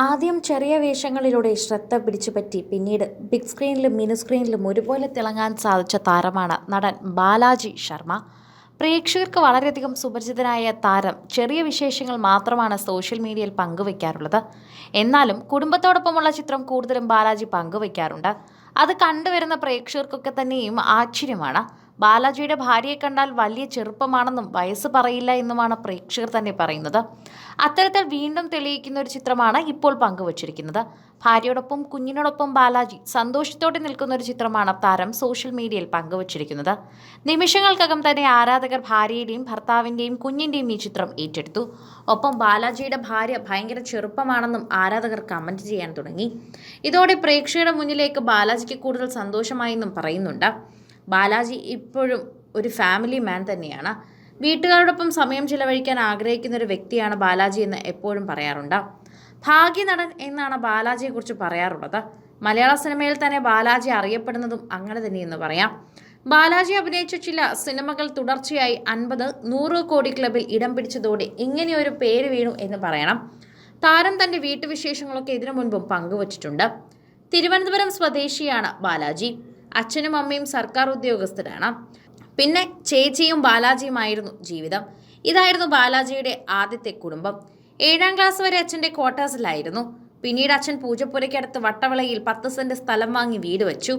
ആദ്യം ചെറിയ വേഷങ്ങളിലൂടെ ശ്രദ്ധ പിടിച്ചുപറ്റി പിന്നീട് ബിഗ് സ്ക്രീനിലും മിനി സ്ക്രീനിലും ഒരുപോലെ തിളങ്ങാൻ സാധിച്ച താരമാണ് നടൻ ബാലാജി ശർമ്മ. പ്രേക്ഷകർക്ക് വളരെയധികം സുപരിചിതനായ താരം. ചെറിയ വിശേഷങ്ങൾ മാത്രമാണ് സോഷ്യൽ മീഡിയയിൽ പങ്കുവയ്ക്കാറുള്ളത് എന്നാലും കുടുംബത്തോടൊപ്പമുള്ള ചിത്രം കൂടുതലും ബാലാജി പങ്കുവയ്ക്കാറുണ്ട് അത് കണ്ടുവരുന്ന പ്രേക്ഷകർക്കൊക്കെ തന്നെയും ആശ്ചര്യമാണ്. ബാലാജിയുടെ ഭാര്യയെ കണ്ടാൽ വലിയ ചെറുപ്പമാണെന്നും വയസ്സ് പറയില്ല എന്നുമാണ് പ്രേക്ഷകർ തന്നെ പറയുന്നത്. അത്തരത്തിൽ വീണ്ടും തെളിയിക്കുന്ന ഒരു ചിത്രമാണ് ഇപ്പോൾ പങ്കുവച്ചിരിക്കുന്നത്. ഭാര്യയോടൊപ്പം കുഞ്ഞിനോടൊപ്പം ബാലാജി സന്തോഷത്തോടെ നിൽക്കുന്ന ഒരു ചിത്രമാണ് താരം സോഷ്യൽ മീഡിയയിൽ പങ്കുവച്ചിരിക്കുന്നത്. നിമിഷങ്ങൾക്കകം തന്നെ ആരാധകർ ഭാര്യയുടെയും ഭർത്താവിന്റെയും കുഞ്ഞിന്റെയും ഈ ചിത്രം ഏറ്റെടുത്തു. ഒപ്പം ബാലാജിയുടെ ഭാര്യ ഭയങ്കര ചെറുപ്പമാണെന്നും ആരാധകർ കമന്റ് ചെയ്യാൻ തുടങ്ങി. ഇതോടെ പ്രേക്ഷകരുടെ മുന്നിലേക്ക് ബാലാജിക്ക് കൂടുതൽ സന്തോഷമായെന്നും പറയുന്നുണ്ട്. ബാലാജി ഇപ്പോഴും ഒരു ഫാമിലി മാൻ തന്നെയാണ്. വീട്ടുകാരോടൊപ്പം സമയം ചിലവഴിക്കാൻ ആഗ്രഹിക്കുന്ന ഒരു വ്യക്തിയാണ് ബാലാജി എന്ന് എപ്പോഴും പറയാറുണ്ട്. ഭാഗ്യ നടൻ എന്നാണ് ബാലാജിയെക്കുറിച്ച് പറയാറുള്ളത്. മലയാള സിനിമയിൽ തന്നെ ബാലാജി അറിയപ്പെടുന്നതും അങ്ങനെ തന്നെയെന്ന് പറയാം. ബാലാജി അഭിനയിച്ച ചില സിനിമകൾ തുടർച്ചയായി അൻപത് നൂറ് കോടി ക്ലബിൽ ഇടം പിടിച്ചതോടെ ഇങ്ങനെയൊരു പേര് വീണു എന്ന് പറയണം. താരം തന്റെ വീട്ടുവിശേഷങ്ങളൊക്കെ ഇതിനു മുൻപും പങ്കുവച്ചിട്ടുണ്ട്. തിരുവനന്തപുരം സ്വദേശിയാണ് ബാലാജി. അച്ഛനും അമ്മയും സർക്കാർ ഉദ്യോഗസ്ഥരാണ്. പിന്നെ ചേച്ചിയും ബാലാജിയുമായിരുന്നു ജീവിതം. ഇതായിരുന്നു ബാലാജിയുടെ ആദ്യത്തെ കുടുംബം. ഏഴാം ക്ലാസ് വരെ അച്ഛന്റെ ക്വാർട്ടേഴ്സിലായിരുന്നു പിന്നീട് അച്ഛൻ പൂജപ്പുരയ്ക്കടുത്ത് വട്ടവിളയിൽ പത്ത് സെന്റ് സ്ഥലം വാങ്ങി വീട് വെച്ചു.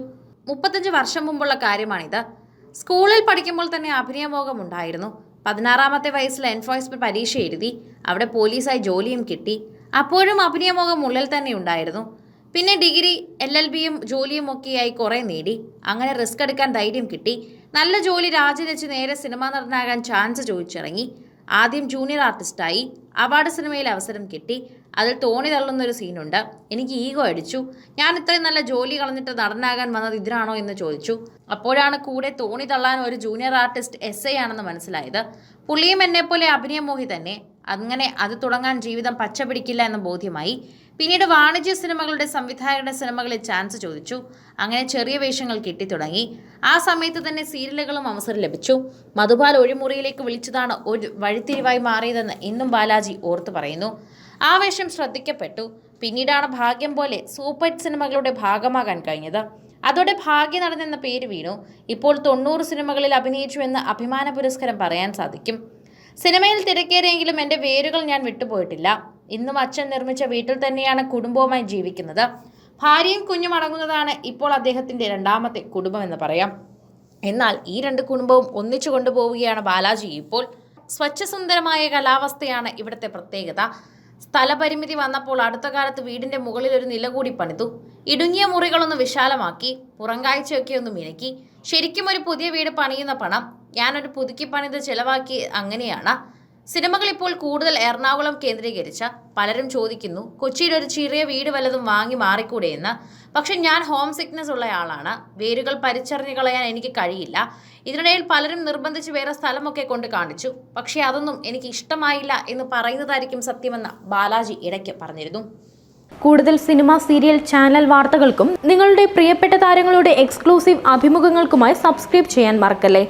മുപ്പത്തഞ്ച് വർഷം മുമ്പുള്ള കാര്യമാണിത്. സ്കൂളിൽ പഠിക്കുമ്പോൾ തന്നെ അഭിനയമോഹം ഉണ്ടായിരുന്നു. പതിനാറാമത്തെ വയസ്സിൽ എൻഫോഴ്സ്മെന്റ് പരീക്ഷ എഴുതി. അവിടെ പോലീസായി ജോലിയും കിട്ടി. അപ്പോഴും അഭിനയമോഹം ഉള്ളിൽ തന്നെ ഉണ്ടായിരുന്നു. പിന്നെ ഡിഗ്രി എൽ എൽ ബിയും ജോലിയും ഒക്കെയായി കുറേ നേടി. അങ്ങനെ റിസ്ക് എടുക്കാൻ ധൈര്യം കിട്ടി. നല്ല ജോലി രാജിവെച്ച് നേരെ സിനിമാ നടനാകാൻ ചാൻസ് ചോദിച്ചിറങ്ങി. ആദ്യം ജൂനിയർ ആർട്ടിസ്റ്റായി അവാർഡ് സിനിമയിൽ അവസരം കിട്ടി. അതിൽ തോണി തള്ളുന്നൊരു സീനുണ്ട്. എനിക്ക് ഈഗോ അടിച്ചു. ഞാൻ ഇത്രയും നല്ല ജോലി കളഞ്ഞിട്ട് നടനാകാൻ വന്നത് ഇതിനാണോ? എന്ന് ചോദിച്ചു. അപ്പോഴാണ് കൂടെ തോണി തള്ളാൻ ഒരു ജൂനിയർ ആർട്ടിസ്റ്റ് എസ് ഐ ആണെന്ന് മനസ്സിലായത്. പുള്ളിയും എന്നെപ്പോലെ അഭിനയമോഹി തന്നെ. അങ്ങനെ അത് തുടങ്ങാൻ ജീവിതം പച്ച പിടിക്കില്ല എന്ന ബോധ്യമായി. പിന്നീട് വാണിജ്യ സിനിമകളുടെ സംവിധായകരുടെ സിനിമകളിൽ ചാൻസ് ചോദിച്ചു. അങ്ങനെ ചെറിയ വേഷങ്ങൾ കിട്ടിത്തുടങ്ങി ആ സമയത്ത് തന്നെ സീരിയലുകളും അവസരം ലഭിച്ചു. മധുപാൽ ഒഴിമുറിയിലേക്ക് വിളിച്ചതാണ് ഒരു വഴിത്തിരിവായി മാറിയതെന്ന് ഇന്നും ബാലാജി ഓർത്തു പറയുന്നു. ആ വേഷം ശ്രദ്ധിക്കപ്പെട്ടു. പിന്നീടാണ് ഭാഗ്യം പോലെ സൂപ്പർ ഹിറ്റ് സിനിമകളുടെ ഭാഗമാകാൻ കഴിഞ്ഞത്. അതോടെ ഭാഗ്യ നടനെന്ന പേര് വീണു. ഇപ്പോൾ തൊണ്ണൂറ് സിനിമകളിൽ അഭിനയിച്ചു എന്ന് അഭിമാന പുരസ്കാരം പറയാൻ സാധിക്കും. സിനിമയിൽ തിരക്കേറിയെങ്കിലും എന്റെ വേരുകൾ ഞാൻ വിട്ടുപോയിട്ടില്ല. ഇന്നും അച്ഛൻ നിർമ്മിച്ച വീട്ടിൽ തന്നെയാണ് കുടുംബവുമായി ജീവിക്കുന്നത്. ഭാര്യയും കുഞ്ഞും അടങ്ങുന്നതാണ് ഇപ്പോൾ അദ്ദേഹത്തിന്റെ രണ്ടാമത്തെ കുടുംബം എന്ന് പറയാം. എന്നാൽ ഈ രണ്ട് കുടുംബവും ഒന്നിച്ചു കൊണ്ടുപോവുകയാണ് ബാലാജി. ഇപ്പോൾ സ്വച്ഛസുന്ദരമായ കാലാവസ്ഥയാണ് ഇവിടുത്തെ പ്രത്യേകത. സ്ഥലപരിമിതി വന്നപ്പോൾ അടുത്ത കാലത്ത് വീടിന്റെ മുകളിൽ ഒരു നില കൂടി പണിതു. ഇടുങ്ങിയ മുറികളൊന്ന് വിശാലമാക്കി പുറങ്കാഴ്ചയൊക്കെ ഒന്ന് മിനുക്കി. ശരിക്കും ഒരു പുതിയ വീട് പണിയുന്ന പണം. ഞാനൊരു പുതുക്കി പണിത് ചിലവാക്കി അങ്ങനെയാണ്. സിനിമകൾ ഇപ്പോൾ കൂടുതൽ എറണാകുളം കേന്ദ്രീകരിച്ച പലരും ചോദിക്കുന്നു കൊച്ചിയിൽ ഒരു ചെറിയ വീട് വല്ലതും വാങ്ങി മാറിക്കൂടെ എന്ന്? പക്ഷെ ഞാൻ ഹോം സിക്നസ് ഉള്ള ആളാണ്. വേരുകൾ പരിച്ചറിഞ്ഞു കളയാൻ എനിക്ക് കഴിയില്ല. ഇതിനിടയിൽ പലരും നിർബന്ധിച്ച് വേറെ സ്ഥലമൊക്കെ കൊണ്ട് കാണിച്ചു. പക്ഷേ അതൊന്നും എനിക്ക് ഇഷ്ടമായില്ല എന്ന് പറയുന്നതായിരിക്കും സത്യമെന്ന് ബാലാജി ഇടയ്ക്ക് പറഞ്ഞിരുന്നു. കൂടുതൽ സിനിമ സീരിയൽ ചാനൽ വാർത്തകൾക്കും നിങ്ങളുടെ പ്രിയപ്പെട്ട താരങ്ങളുടെ എക്സ്ക്ലൂസീവ് അഭിമുഖങ്ങൾക്കുമായി സബ്സ്ക്രൈബ് ചെയ്യാൻ മറക്കല്ലേ?